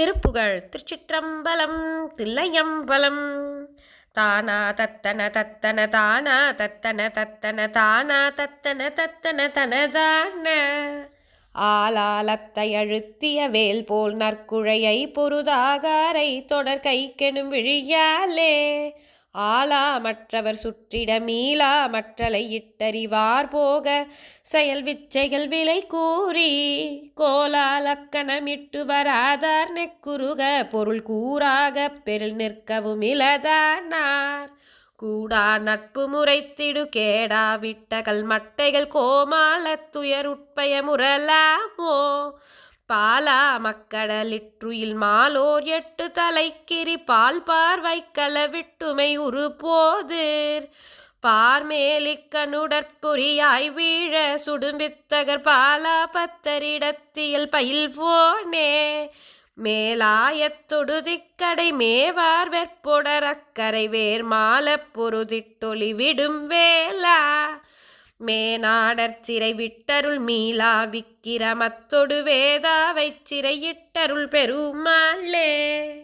திருப்புகழ் திருச்சிற்றம்பலம் தில்லையம்பலம். தானா தத்தன தத்தன தானா தத்தன தத்தன தானா தத்தன தத்தன தனதான. ஆலாலத்தை அழுத்திய வேல் போல் நற்குழையை பொருதாகாரை தொடர் கைக்கெனும் விழியாலே. ஆலா மற்றவர் சுற்றிட மீளா மற்றலை இட்டறிவார் போக செயல் விச்சைகள் விலை கூறி கோலால் அக்கணமிட்டு வராதார் நெக்குருக பொருள் கூறாக பெருள் நிற்கவும் இலதானார் கூடா நட்பு முறைத்திடு கேடா விட்டகள் மட்டைகள் கோமாளத்துயர் துயருட்பய முரலாமோ பாலா மக்கடலிற்றுயில் மாலோர் எட்டு தலைக்கிரி பால் பார்வை களவிட்டுமை உரு உருப்போதிர் பார்மேலிக்கனுடற்புரியாய் வீழ சுடும்பித்தகர் பாலா பத்தரிடத்தியல் பயில்வோனே மேலாயத்தொடு திக்கடை மேவார் வெற்புடரக்கரை வேர் மாலப்பொருதிட்டொளி விடும் வேலா மேனாடற் சிறை விட்டருள் மீளா விக்கிரமத்தொடு வேதாவைச் சிறையிட்டருள் பெருமாளே.